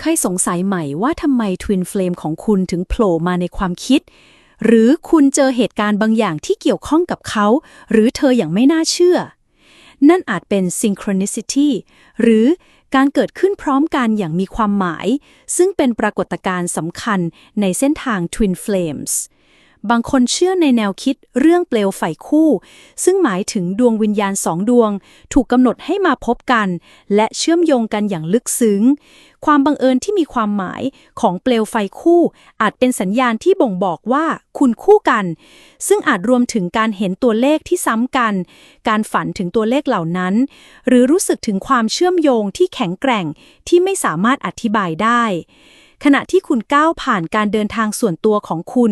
เคยสงสัยใหม่ว่าทำไมทวินเฟลมของคุณถึงโผล่มาในความคิด หรือคุณเจอเหตุการณ์บางอย่างที่เกี่ยวข้องกับเขา หรือเธออย่างไม่น่าเชื่อ นั่นอาจเป็น synchronicity หรือการเกิดขึ้นพร้อมกันอย่างมีความหมาย ซึ่งเป็นปรากฏการณ์สำคัญในเส้นทาง Twin Flames บางคนเชื่อในแนวคิดเรื่องเปลวไฟคู่ ซึ่งหมายถึงดวงวิญญาณสองดวง ถูกกำหนดให้มาพบกัน และเชื่อมโยงกันอย่างลึกซึ้ง ความบังเอิญที่มีความหมายของเปลวไฟคู่ อาจเป็นสัญญาณที่บ่งบอกว่าคุณคู่กัน ซึ่งอาจรวมถึงการเห็นตัวเลขที่ซ้ำกัน การฝันถึงตัวเลขเหล่านั้น หรือรู้สึกถึงความเชื่อมโยงที่แข็งแกร่งที่ไม่สามารถอธิบายได้ ขณะที่คุณก้าวผ่านการเดินทางส่วนตัวของคุณ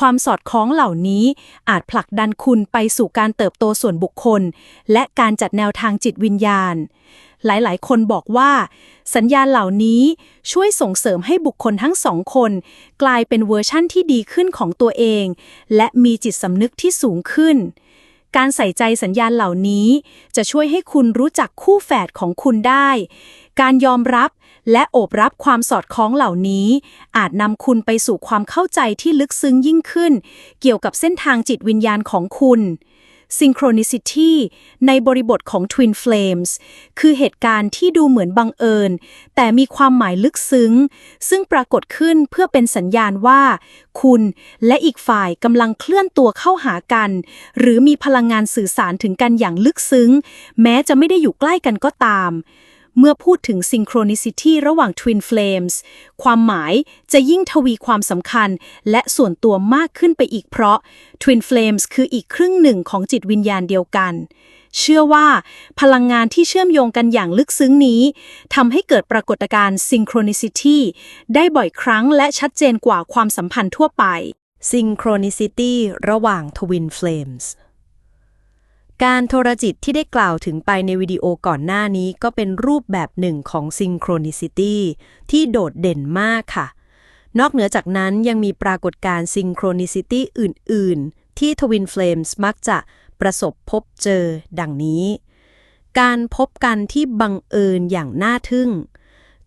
ความสอดคล้องเหล่านี้อาจผลักดันคุณไปสู่การเติบโตส่วนบุคคล และการจัดแนวทางจิตวิญญาณ หลายๆ คนบอกว่า สัญญาณเหล่านี้ช่วยส่งเสริมให้บุคคลทั้งสองคน กลายเป็นเวอร์ชั่นที่ดีขึ้นของตัวเอง และมีจิตสำนึกที่สูงขึ้นการใส่ใจสัญญาณเหล่านี้ จะช่วยให้คุณรู้จักคู่แฝดของคุณได้ การยอมรับ และโอบรับความสอดคล้องเหล่านี้ อาจนำคุณไปสู่ความเข้าใจที่ลึกซึ้งยิ่งขึ้น เกี่ยวกับเส้นทางจิตวิญญาณของคุณ Synchronicity ในบริบทของ Twin Flames คือเหตุการณ์ที่ดูเหมือนบังเอิญ แต่มีความหมายลึกซึ้ง ซึ่งปรากฏขึ้นเพื่อเป็นสัญญาณว่า คุณและอีกฝ่ายกำลังเคลื่อนตัวเข้าหากัน หรือมีพลังงานสื่อสารถึงกันอย่างลึกซึ้ง แม้จะไม่ได้อยู่ใกล้กันก็ตาม เมื่อพูดถึง synchronicity ระหว่าง twin flames ความหมายจะยิ่งทวีความสำคัญและส่วนตัวมากขึ้นไปอีกเพราะ twin flames คืออีกครึ่งหนึ่งของจิตวิญญาณเดียวกัน เชื่อว่าพลังงานที่เชื่อมโยงกันอย่างลึกซึ้งนี้ทำให้เกิดปรากฏการณ์ synchronicity ได้บ่อยครั้งและชัดเจนกว่าความสัมพันธ์ทั่วไป synchronicity ระหว่าง twin flames การโทรจิตที่ได้กล่าวถึงไปในวิดีโอก่อนหน้านี้ก็เป็นรูปแบบหนึ่งของ Synchronicity ที่โดดเด่นมากค่ะ นอกเหนือจากนั้นยังมีปรากฏการณ์ Synchronicity อื่น ๆ ที่ Twin Flames มักจะประสบพบเจอดังนี้ การพบกันที่บังเอิญอย่างน่าทึ่ง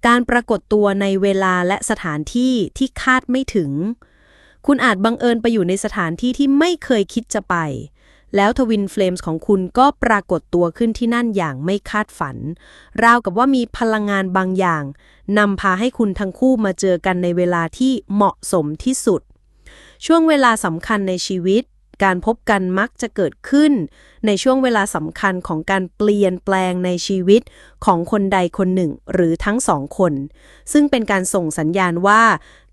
การปรากฏตัวในเวลาและสถานที่ที่คาดไม่ถึง คุณอาจบังเอิญไปอยู่ในสถานที่ที่ไม่เคยคิดจะไป แล้วทวินเฟลมส์ของคุณก็ปรากฏตัวขึ้นที่นั่นอย่างไม่คาดฝัน ราวกับว่ามีพลังงานบางอย่างนำพาให้คุณทั้งคู่มาเจอกันในเวลาที่เหมาะสมที่สุด ช่วงเวลาสำคัญในชีวิต การพบกันมักจะเกิดขึ้น ในช่วงเวลาสำคัญของการเปลี่ยนแปลงในชีวิตของคนใดคนหนึ่งหรือทั้งสองคน ซึ่งเป็นการส่งสัญญาณว่า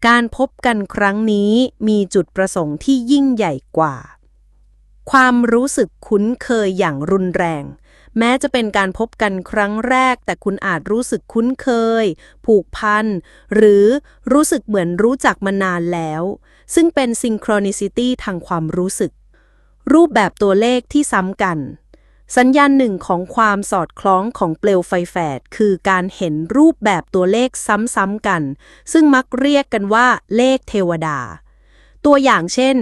การพบกันครั้งนี้มีจุดประสงค์ที่ยิ่งใหญ่กว่า ความรู้สึกคุ้นเคยอย่างรุนแรง แม้จะเป็นการพบกันครั้งแรก แต่คุณอาจรู้สึกคุ้นเคย ผูกพัน หรือรู้สึกเหมือนรู้จักมานานแล้ว ซึ่งเป็นซิงโครนิซิตี้ทางความรู้สึก รูปแบบตัวเลขที่ซ้ำกัน สัญญาณหนึ่งของความสอดคล้องของเปลวไฟแฝดคือการเห็นรูปแบบตัวเลขซ้ำๆกัน ซึ่งมักเรียกกันว่าเลขเทวดา ตัวอย่างเช่น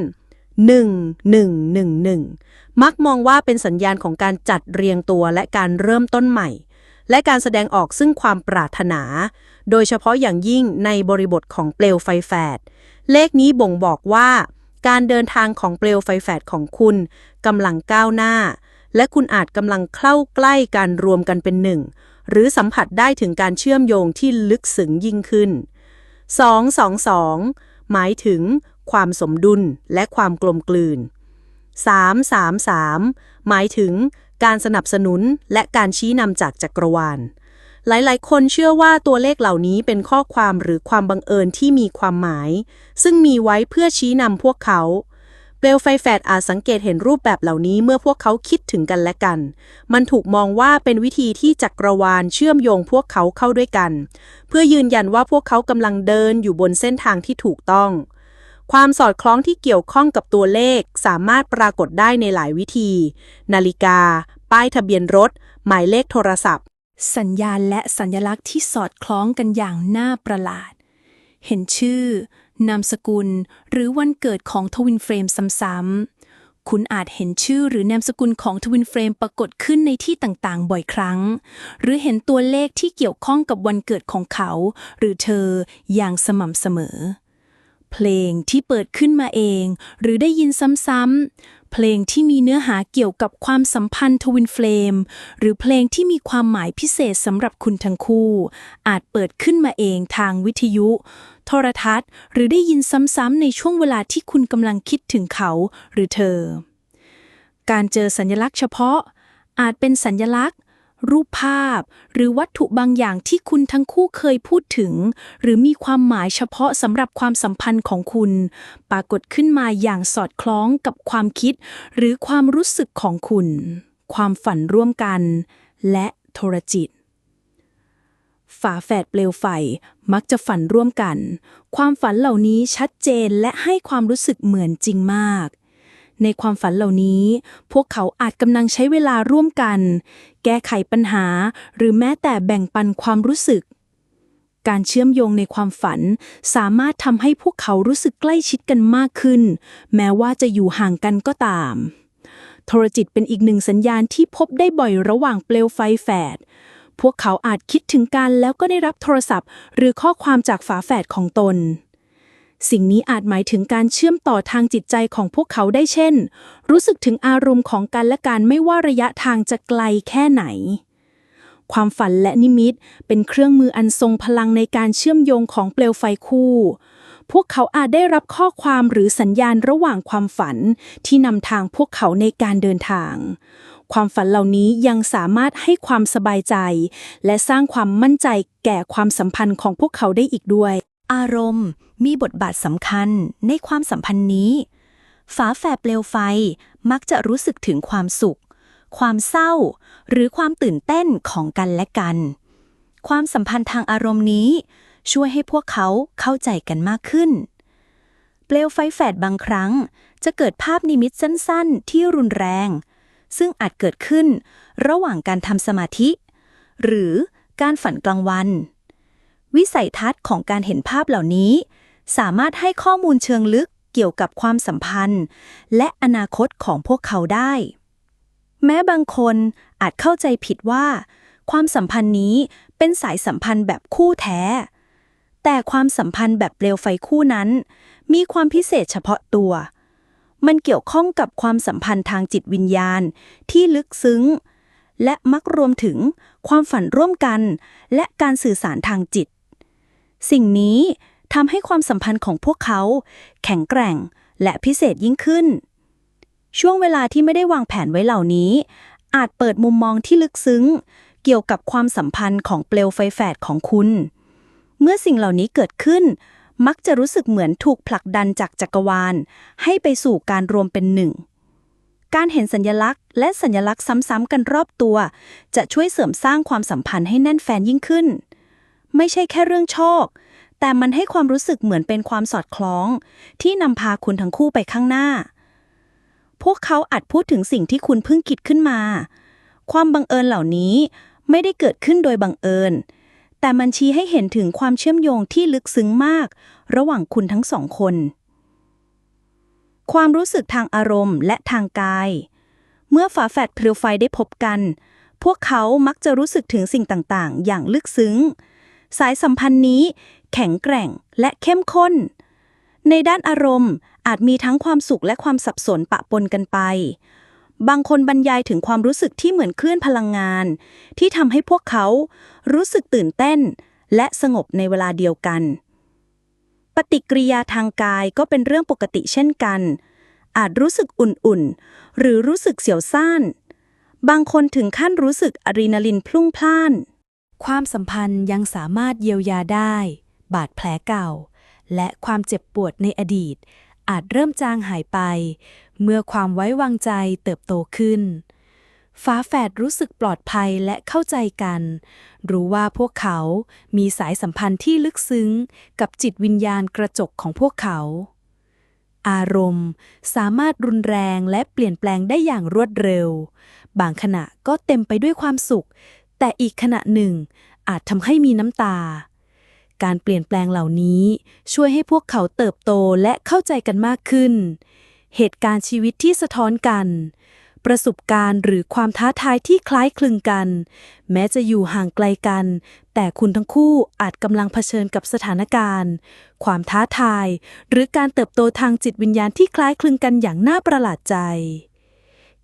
1111 มักมองว่าเป็นสัญญาณของการจัดเรียงตัวและการเริ่มต้นใหม่ และการแสดงออกซึ่งความปรารถนา โดยเฉพาะอย่างยิ่งในบริบทของเปลวไฟแฝด เลขนี้บ่งบอกว่า การเดินทางของเปลวไฟแฝดของคุณกำลังก้าวหน้า และคุณอาจกำลังเข้าใกล้การรวมกันเป็นหนึ่ง หรือสัมผัสได้ถึงการเชื่อมโยงที่ลึกซึ้งยิ่งขึ้น 222 หมายถึง ความสมดุลและความกลมกลืน 333 หมายถึงการสนับสนุนและการชี้นำจากจักรวาล หลายๆ คนเชื่อว่าตัวเลขเหล่านี้เป็นข้อความหรือความบังเอิญที่มีความหมาย ซึ่งมีไว้เพื่อชี้นำพวกเขาเปลวไฟแฝดอาจสังเกตเห็นรูปแบบเหล่านี้เมื่อพวกเขาคิดถึงกันและกัน มันถูกมองว่าเป็นวิธีที่จักรวาลเชื่อมโยงพวกเขาเข้าด้วยกัน เพื่อยืนยันว่าพวกเขากำลังเดินอยู่บนเส้นทางที่ถูกต้อง ความสอดคล้องที่เกี่ยวข้องกับตัวเลขสามารถปรากฏได้ในหลายวิธี นาฬิกา ป้ายทะเบียนรถ หมายเลขโทรศัพท์ สัญญาณและสัญลักษณ์ที่สอดคล้องกันอย่างน่าประหลาด เห็นชื่อ นามสกุล หรือวันเกิดของทวินเฟรมซ้ำๆ คุณอาจเห็นชื่อหรือนามสกุลของทวินเฟรมปรากฏขึ้นในที่ต่างๆ บ่อยครั้ง หรือเห็นตัวเลขที่เกี่ยวข้องกับวันเกิดของเขา หรือเธออย่างสม่ำเสมอ เพลงที่เปิดขึ้นมาเอง หรือได้ยินซ้ำๆ เพลงที่มีเนื้อหาเกี่ยวกับความสัมพันธ์ทวินเฟลมหรือเพลงที่มีความหมายพิเศษสำหรับคุณทั้งคู่ อาจเปิดขึ้นมาเองทางวิทยุ โทรทัศน์ หรือได้ยินซ้ำๆในช่วงเวลาที่คุณกำลังคิดถึงเขาหรือเธอ การเจอสัญลักษณ์เฉพาะ อาจเป็นสัญลักษณ์ รูปภาพ หรือวัตถุบางอย่างที่คุณทั้งคู่เคยพูดถึง หรือมีความหมายเฉพาะสำหรับความสัมพันธ์ของคุณ ปรากฏขึ้นมาอย่างสอดคล้องกับความคิด หรือความรู้สึกของคุณ ความฝันร่วมกัน และโทรจิตฝาแฝดเปลวไฟมักจะฝันร่วมกัน ความฝันเหล่านี้ชัดเจนและให้ความรู้สึกเหมือนจริงมาก ในความฝันเหล่านี้ พวกเขาอาจกำลังใช้เวลาร่วมกัน แก้ไขปัญหา หรือแม้แต่แบ่งปันความรู้สึก การเชื่อมโยงในความฝัน สามารถทำให้พวกเขารู้สึกใกล้ชิดกันมากขึ้น แม้ว่าจะอยู่ห่างกันก็ตาม โทรจิตเป็นอีกหนึ่งสัญญาณที่พบได้บ่อยระหว่างเปลวไฟแฝดพวกเขาอาจคิดถึงกันแล้วก็ได้รับโทรศัพท์ หรือข้อความจากฝาแฝดของตน สิ่งนี้อาจหมายถึงการเชื่อมต่อทางจิตใจของพวกเขาได้เช่น รู้สึกถึงอารมณ์ของกันและกันไม่ว่าระยะทางจะไกลแค่ไหน ความฝันและนิมิตเป็นเครื่องมืออันทรงพลังในการเชื่อมโยงของเปลวไฟคู่ พวกเขาอาจได้รับข้อความหรือสัญญาณระหว่างความฝันที่นำทางพวกเขาในการเดินทางความฝันเหล่านี้ยังสามารถให้ความสบายใจ และสร้างความมั่นใจแก่ความสัมพันธ์ของพวกเขาได้อีกด้วย อารมณ์ มีบทบาทสำคัญในความสัมพันธ์นี้ ฝาแฝดเปลวไฟมักจะรู้สึกถึงความสุข ความเศร้า หรือความตื่นเต้นของกันและกัน ความสัมพันธ์ทางอารมณ์นี้ ช่วยให้พวกเขาเข้าใจกันมากขึ้น เปลวไฟแฝดบางครั้ง จะเกิดภาพนิมิตสั้นๆ ที่รุนแรง ซึ่งอาจเกิดขึ้นระหว่างการทำสมาธิ หรือการฝันกลางวัน วิสัยทัศน์ของการเห็นภาพเหล่านี้ สามารถให้ข้อมูลเชิงลึกเกี่ยวกับความสัมพันธ์ และอนาคตของพวกเขาได้ แม้บางคนอาจเข้าใจผิดว่า ความสัมพันธ์นี้เป็นสายสัมพันธ์แบบคู่แท้ แต่ความสัมพันธ์แบบเปลวไฟคู่นั้น มีความพิเศษเฉพาะตัว มันเกี่ยวข้องกับความสัมพันธ์ทางจิตวิญญาณที่ลึกซึ้ง และมักรวมถึงความฝันร่วมกัน และการสื่อสารทางจิต สิ่งนี้ ทำให้ความสัมพันธ์ของพวกเขา แข็งแกร่งและพิเศษยิ่งขึ้น ช่วงเวลาที่ไม่ได้วางแผนไว้เหล่านี้ อาจเปิดมุมมองที่ลึกซึ้ง เกี่ยวกับความสัมพันธ์ของเปลวไฟแฝดของคุณ เมื่อสิ่งเหล่านี้เกิดขึ้น มักจะรู้สึกเหมือนถูกผลักดันจากจักรวาล ให้ไปสู่การรวมเป็นหนึ่งการเห็นสัญลักษณ์และสัญลักษณ์ซ้ำๆกันรอบตัว จะช่วยเสริมสร้างความสัมพันธ์ให้แน่นแฟนยิ่งขึ้น ไม่ใช่แค่เรื่องโชค แต่มันให้ความรู้สึกเหมือนเป็นความสอดคล้อง ที่นำพาคุณทั้งคู่ไปข้างหน้า พวกเขาอาจพูดถึงสิ่งที่คุณเพิ่งคิดขึ้นมา ความบังเอิญเหล่านี้ไม่ได้เกิดขึ้นโดยบังเอิญ แต่มันชี้ให้เห็นถึงความเชื่อมโยงที่ลึกซึ้งมาก ระหว่างคุณทั้งสองคน ความรู้สึกทางอารมณ์และทางกาย เมื่อฝาแฝดเพลวไฟได้พบกัน พวกเขามักจะรู้สึกถึงสิ่งต่าง ๆ อย่างลึกซึ้ง สายสัมพันธ์นี้ แข็งแกร่ง และเข้มข้น ในด้านอารมณ์อาจมีทั้งความสุขและความสับสนปะปนกันไป บางคนบรรยายถึงความรู้สึกที่เหมือนคลื่นพลังงาน ที่ทำให้พวกเขารู้สึกตื่นเต้น และสงบในเวลาเดียวกัน ปฏิกิริยาทางกายก็เป็นเรื่องปกติเช่นกัน อาจรู้สึกอุ่นๆ หรือรู้สึกเสียวซ่าน บางคนถึงขั้นรู้สึกอะดรีนาลินพลุ่งพล่าน ความสัมพันธ์ยังสามารถเยียวยาได้ บาดแผลเก่า และความเจ็บปวดในอดีต อาจเริ่มจางหายไป เมื่อความไว้วางใจเติบโตขึ้นฟ้าแฝดรู้สึกปลอดภัยและเข้าใจกัน รู้ว่าพวกเขามีสายสัมพันธ์ที่ลึกซึ้ง กับจิตวิญญาณกระจกของพวกเขา อารมณ์สามารถรุนแรงและเปลี่ยนแปลงได้อย่างรวดเร็ว บางขณะก็เต็มไปด้วยความสุข แต่อีกขณะหนึ่งอาจทำให้มีน้ำตา การเปลี่ยนแปลงเหล่านี้ ช่วยให้พวกเขาเติบโตและเข้าใจกันมากขึ้น เหตุการณ์ชีวิตที่สะท้อนกัน ประสบการณ์หรือความท้าทายที่คล้ายคลึงกัน แม้จะอยู่ห่างไกลกัน แต่คุณทั้งคู่อาจกำลังเผชิญกับสถานการณ์ ความท้าทาย หรือการเติบโตทางจิตวิญญาณที่คล้ายคลึงกันอย่างน่าประหลาดใจ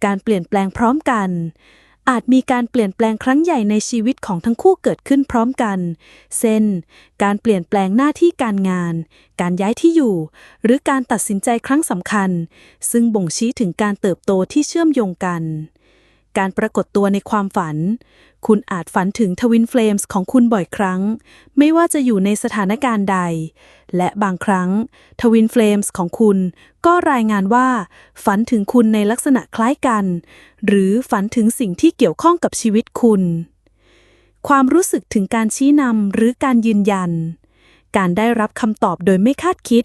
การเปลี่ยนแปลงพร้อมกัน อาจมีการเปลี่ยนแปลงครั้งใหญ่ในชีวิตของทั้งคู่เกิดขึ้นพร้อมกัน เช่น การเปลี่ยนแปลงหน้าที่การงาน การย้ายที่อยู่ หรือการตัดสินใจครั้งสำคัญ ซึ่งบ่งชี้ถึงการเติบโตที่เชื่อมโยงกัน การปรากฏตัวในความฝัน คุณอาจฝันถึงทวินเฟลมส์ของคุณบ่อยครั้ง ไม่ว่าจะอยู่ในสถานการณ์ใด และบางครั้งทวินเฟลมส์ของคุณก็รายงานว่า ฝันถึงคุณในลักษณะคล้ายกัน หรือฝันถึงสิ่งที่เกี่ยวข้องกับชีวิตคุณ ความรู้สึกถึงการชี้นำหรือการยืนยัน การได้รับคำตอบโดยไม่คาดคิด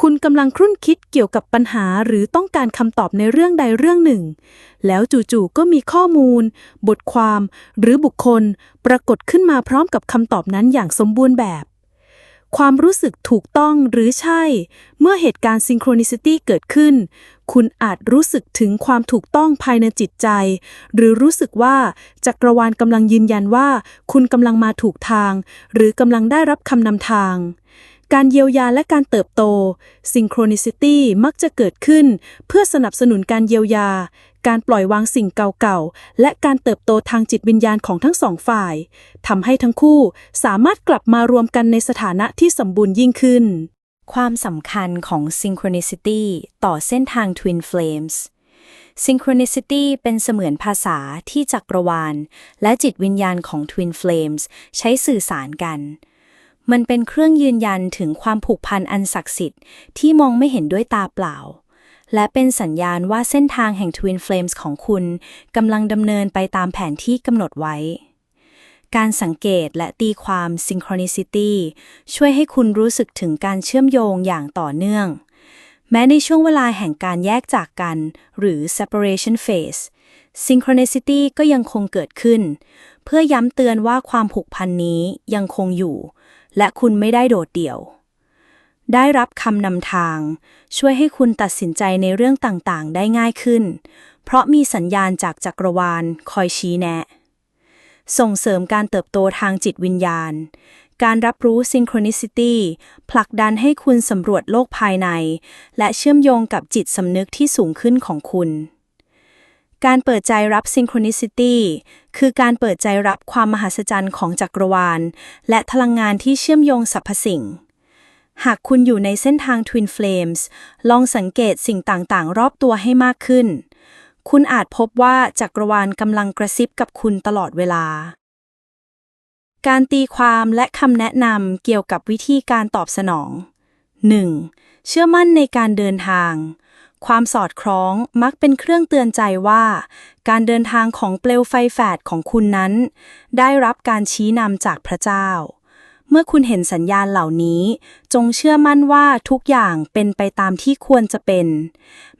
คุณกำลังครุ่นคิดเกี่ยวกับปัญหาหรือต้องการคำตอบในเรื่องใดเรื่องหนึ่ง แล้วจู่ๆก็มีข้อมูล บทความ หรือบุคคล ปรากฏขึ้นมาพร้อมกับคำตอบนั้นอย่างสมบูรณ์แบบ ความรู้สึกถูกต้องหรือใช่ เมื่อเหตุการณ์ซิงโครนิซิตี้เกิดขึ้น คุณอาจรู้สึกถึงความถูกต้องภายในจิตใจ หรือรู้สึกว่าจักรวาลกำลังยืนยันว่า คุณกำลังมาถูกทาง หรือกำลังได้รับคำนำทาง การเยียวยาและการเติบโต Synchronicity มักจะเกิดขึ้น เพื่อสนับสนุนการเยียวยา การปล่อยวางสิ่งเก่าๆ และการเติบโตทางจิตวิญญาณของทั้งสองฝ่ายทำให้ทั้งคู่สามารถกลับมารวมกันในสถานะที่สมบูรณ์ยิ่งขึ้น ความสำคัญของ Synchronicity ต่อเส้นทาง Twin Flames Synchronicity เป็นเสมือนภาษาที่จักรวาล และจิตวิญญาณของ Twin Flames ใช้สื่อสารกัน มันเป็นเครื่องยืนยันถึงความผูกพันอันศักดิ์สิทธิ์ที่มองไม่เห็นด้วยตาเปล่า และเป็นสัญญาณว่าเส้นทางแห่ง Twin Flames ของคุณกำลังดำเนินไปตามแผนที่กำหนดไว้ การสังเกตและตีความ Synchronicity ช่วยให้คุณรู้สึกถึงการเชื่อมโยงอย่างต่อเนื่อง แม้ในช่วงเวลาแห่งการแยกจากกัน หรือ separation phase Synchronicity ก็ยังคงเกิดขึ้น เพื่อย้ำเตือนว่าความผูกพันนี้ยังคงอยู่ และคุณไม่ได้โดดเดี่ยว ได้รับคำนำทาง ช่วยให้คุณตัดสินใจในเรื่องต่างๆ ได้ง่ายขึ้น เพราะมีสัญญาณจากจักรวาลคอยชี้แนะ ส่งเสริมการเติบโตทางจิตวิญญาณ การรับรู้ Synchronicity ผลักดันให้คุณสำรวจโลกภายใน และเชื่อมโยงกับจิตสำนึกที่สูงขึ้นของคุณ การเปิดใจรับ Synchronicity คือการเปิดใจรับความมหัศจรรย์ของจักรวาล และพลังงานที่เชื่อมโยงสรรพสิ่ง หากคุณอยู่ในเส้นทาง Twin Flames ลองสังเกตสิ่งต่างๆ รอบตัวให้มากขึ้น คุณอาจพบว่าจักรวาลกำลังกระซิบกับคุณตลอดเวลา การตีความและคำแนะนำเกี่ยวกับวิธีการตอบสนอง 1. เชื่อมั่นในการเดินทาง ความสอดคล้องมักเป็นเครื่องเตือนใจว่า การเดินทางของเปลวไฟแฝดของคุณนั้น ได้รับการชี้นำจากพระเจ้า เมื่อคุณเห็นสัญญาณเหล่านี้ จงเชื่อมั่นว่าทุกอย่างเป็นไปตามที่ควรจะเป็น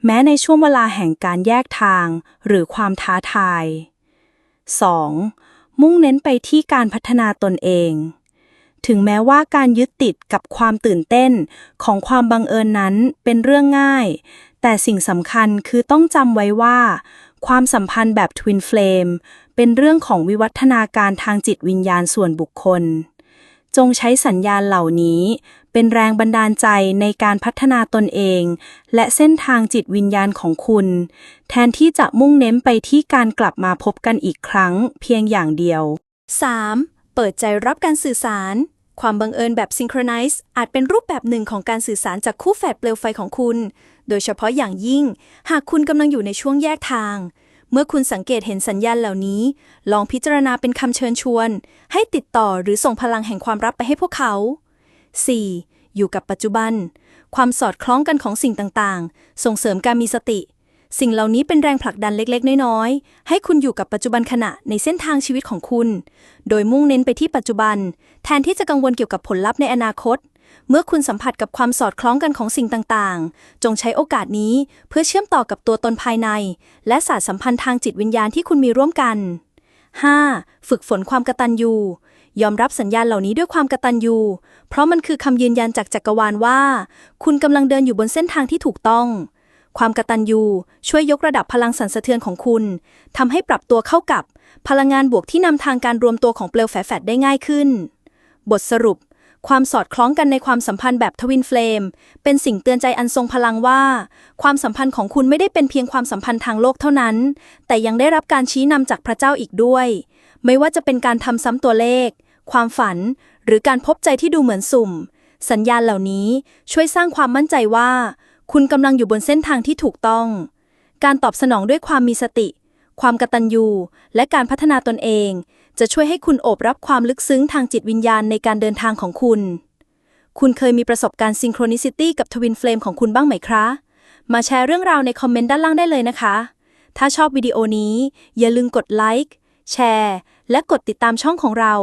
แม้ในช่วงเวลาแห่งการแยกทางหรือความท้าทาย 2. มุ่งเน้นไปที่การพัฒนาตนเองถึงแม้ว่าการยึดติดกับความตื่นเต้นของความบังเอิญนั้นเป็นเรื่องง่าย แต่สิ่งสำคัญคือต้องจำไว้ว่า ความสัมพันธ์แบบ Twin Flame เป็นเรื่องของวิวัฒนาการทางจิตวิญญาณส่วนบุคคล จงใช้สัญญาณเหล่านี้ เป็นแรงบันดาลใจในการพัฒนาตนเอง และเส้นทางจิตวิญญาณของคุณ แทนที่จะมุ่งเน้นไปที่การกลับมาพบกันอีกครั้งเพียงอย่างเดียว 3. เปิดใจรับการสื่อสาร ความบังเอิญแบบ Synchronize อาจเป็นรูปแบบหนึ่งของการสื่อสารจากคู่แฝดเปลวไฟของคุณ โดยเฉพาะอย่างยิ่ง หากคุณกำลังอยู่ในช่วงแยกทาง เมื่อคุณสังเกตเห็นสัญญาณเหล่านี้ ลองพิจารณาเป็นคำเชิญชวน ให้ติดต่อหรือส่งพลังแห่งความรับไปให้พวกเขา 4. อยู่กับปัจจุบัน ความสอดคล้องกันของสิ่งต่างๆ ส่งเสริมการมีสติ สิ่งเหล่านี้เป็นแรงผลักดันเล็กๆ น้อยๆ ให้คุณอยู่กับปัจจุบันขณะในเส้นทางชีวิตของคุณ โดยมุ่งเน้นไปที่ปัจจุบัน แทนที่จะกังวลเกี่ยวกับผลลัพธ์ในอนาคต เมื่อคุณสัมผัสกับความสอดคล้องกันของสิ่งต่างๆ จงใช้โอกาสนี้เพื่อเชื่อมต่อกับตัวตนภายใน และสารสัมพันธ์ทางจิตวิญญาณที่คุณมีร่วมกัน 5. ฝึกฝนความกตัญญูยอมรับสัญญาณเหล่านี้ด้วยความกตัญญูเพราะมันคือคำยืนยันจากจักรวาลว่า คุณกำลังเดินอยู่บนเส้นทางที่ถูกต้อง ความกตัญญูช่วยยกระดับพลังสั่นสะเทือนของคุณทำให้ปรับตัวเข้ากับ พลังงานบวกที่นำทางการรวมตัวของเปลวแฝดได้ง่ายขึ้น บทสรุป ความสอดคล้องกันในความสัมพันธ์แบบทวินเฟลม เป็นสิ่งเตือนใจอันทรงพลังว่า ความสัมพันธ์ของคุณไม่ได้เป็นเพียงความสัมพันธ์ทางโลกเท่านั้น แต่ยังได้รับการชี้นำจากพระเจ้าอีกด้วย ไม่ว่าจะเป็นการทำซ้ำตัวเลข ความฝัน หรือการพบใจที่ดูเหมือนสุ่ม สัญญาณเหล่านี้ช่วยสร้างความมั่นใจว่า คุณกำลังอยู่บนเส้นทางที่ถูกต้อง การตอบสนองด้วยความมีสติ ความกตัญญู และการพัฒนาตนเอง จะช่วยให้คุณโอบรับความลึกซึ้งทางจิตวิญญาณในการเดินทางของคุณ คุณเคยมีประสบการณ์ซิงโครนิซิตี้กับทวินเฟลมของคุณบ้างไหมคะ มาแชร์เรื่องราวในคอมเมนต์ด้านล่างได้เลยนะคะ ถ้าชอบวิดีโอนี้ อย่าลืมกดไลค์แชร์ และกดติดตามช่องของเรา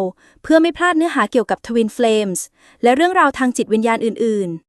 เพื่อไม่พลาดเนื้อหาเกี่ยวกับทวินเฟลมส์และเรื่องราวทางจิตวิญญาณอื่น ๆ